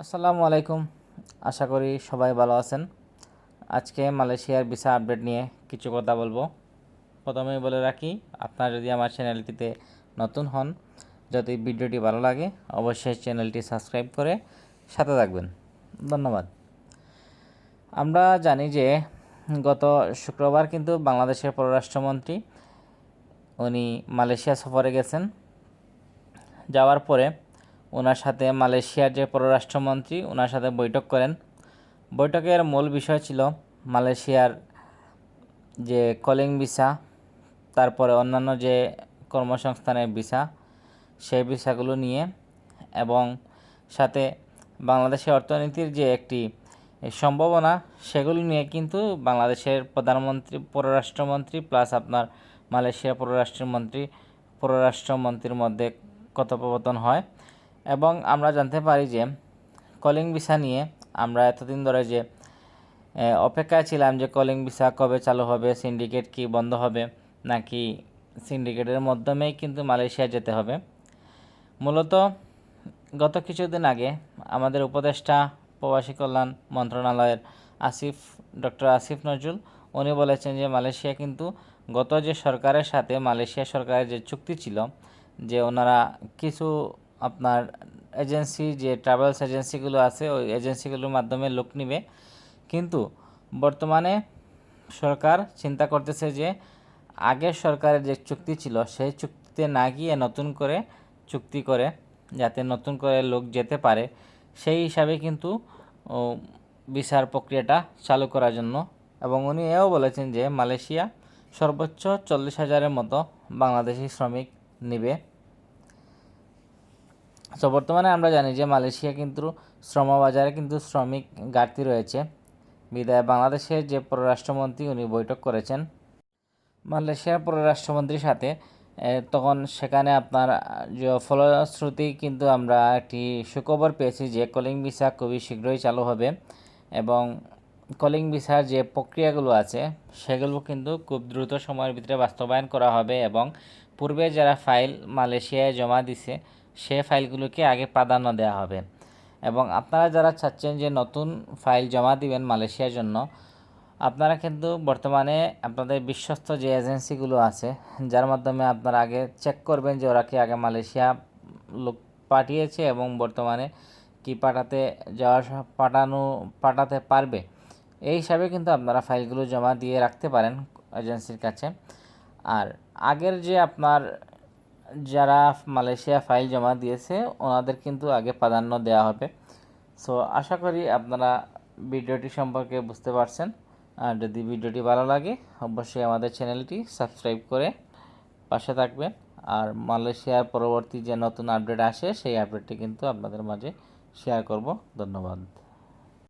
আসসালামু আলাইকুম। আশা করি সবাই ভালো আছেন। আজকে মালয়েশিয়ার ভিসা আপডেট নিয়ে কিছু কথা বলব। প্রথমেই বলে রাখি, আপনারা যদি আমার চ্যানেলটিতে নতুন হন, যদি ভিডিওটি ভালো লাগে, অবশ্যই চ্যানেলটি সাবস্ক্রাইব করে সাথে থাকবেন। ধন্যবাদ। আমরা জানি যে গত শুক্রবার কিন্তু বাংলাদেশের পররাষ্ট্রমন্ত্রী, উনি মালয়েশিয়া সফরে গেছেন। যাওয়ার পরে ওনার সাথে মালয়েশিয়ার যে পররাষ্ট্রমন্ত্রী, ওনার সাথে বৈঠক করেন। বৈঠকের মূল বিষয় ছিল মালয়েশিয়ার যে কলিং ভিসা, তারপরে অন্যান্য যে কর্মসংস্থানের ভিসা, সেই ভিসাগুলো নিয়ে এবং সাথে বাংলাদেশের অর্থনীতির যে একটি সম্ভাবনা, সেগুলো নিয়ে কিন্তু বাংলাদেশের প্রধানমন্ত্রী, পররাষ্ট্রমন্ত্রী প্লাস আপনার মালয়েশিয়ার পররাষ্ট্রমন্ত্রী, পররাষ্ট্রমন্ত্রীর মধ্যে কথোপকথন হয়। এবং আমরা জানতে পারি যে কলিং ভিসা নিয়ে আমরা এতদিন ধরে যে অপেক্ষায় ছিলাম যে কলিং ভিসা কবে চালু হবে, সিন্ডিকেট কি বন্ধ হবে, নাকি সিন্ডিকেটের মাধ্যমেই কিন্তু মালয়েশিয়া যেতে হবে। মূলত গত কিছুদিন আগে আমাদের উপদেষ্টা প্রবাসী কল্যাণ মন্ত্রণালয়ের আসিফ, ডক্টর আসিফ নজরুল, উনি বলেছেন যে মালয়েশিয়া কিন্তু গত যে সরকারের সাথে মালয়েশিয়া সরকারের যে চুক্তি ছিল, যে ওনারা কিছু আপনার এজেন্সি যে ট্রাভেলস এজেন্সিগুলো আছে, ওই এজেন্সিগুলোর মাধ্যমে লোক নিবে। কিন্তু বর্তমানে সরকার চিন্তা করতেছে যে আগের সরকারের যে চুক্তি ছিল, সেই চুক্তিতে না গিয়ে নতুন করে চুক্তি করে, যাতে নতুন করে লোক যেতে পারে, সেই হিসাবে কিন্তু ভিসার প্রক্রিয়াটা চালু করার জন্য। এবং উনি এও বলেছেন যে, মালয়েশিয়া সর্বোচ্চ চল্লিশ হাজারের মতো বাংলাদেশি শ্রমিক নিবে। তো বর্তমানে আমরা জানি যে মালয়েশিয়া কিন্তু শ্রমবাজারে কিন্তু শ্রমিক ঘাটতি রয়েছে। বিদায়, বাংলাদেশের যে পররাষ্ট্রমন্ত্রী উনি বৈঠক করেছেন, মালয়েশিয়ার পররাষ্ট্রমন্ত্রীর সাথে তখন সেখানে আপনার যে ফলশ্রুতি কিন্তু আমরা একটি সুখবর পেয়েছি যে কলিং ভিসা খুবই শীঘ্রই চালু হবে এবং কলিং ভিসার যে প্রক্রিয়াগুলো আছে, সেগুলো কিন্তু খুব দ্রুত সময়ের ভিতরে বাস্তবায়ন করা হবে এবং পূর্বে যারা ফাইল মালয়েশিয়ায় জমা দিছে সে ফাইলগুলোকে আগে প্রাধান্য দেওয়া হবে। এবং আপনারা যারা চাচ্ছেন যে নতুন ফাইল জমা দিবেন মালয়েশিয়ার জন্য, আপনারা কিন্তু বর্তমানে আপনাদের বিশ্বস্ত যে এজেন্সিগুলো আছে, যার মাধ্যমে আপনারা আগে চেক করবেন যে ওরা কি আগে মালয়েশিয়া লোক পাঠিয়েছে এবং বর্তমানে কি পাঠাতে যাওয়ার স- পাঠানো, পাঠাতে পারবে। এই হিসাবে কিন্তু আপনারা ফাইলগুলো জমা দিয়ে রাখতে পারেন এজেন্সির কাছে। আর আগের যে আপনার যারা মালয়েশিয়া ফাইল জমা দিয়েছে, ওনাদের কিন্তু আগে প্রাধান্য দেওয়া হবে। সো আশা করি আপনারা ভিডিওটি সম্পর্কে বুঝতে পারছেন। আর যদি ভিডিওটি ভালো লাগে, অবশ্যই আমাদের চ্যানেলটি সাবস্ক্রাইব করে পাশে থাকবেন। আর মালয়েশিয়ার পরবর্তী যে নতুন আপডেট আসে, সেই আপডেটটি কিন্তু আপনাদের মাঝে শেয়ার করব। ধন্যবাদ।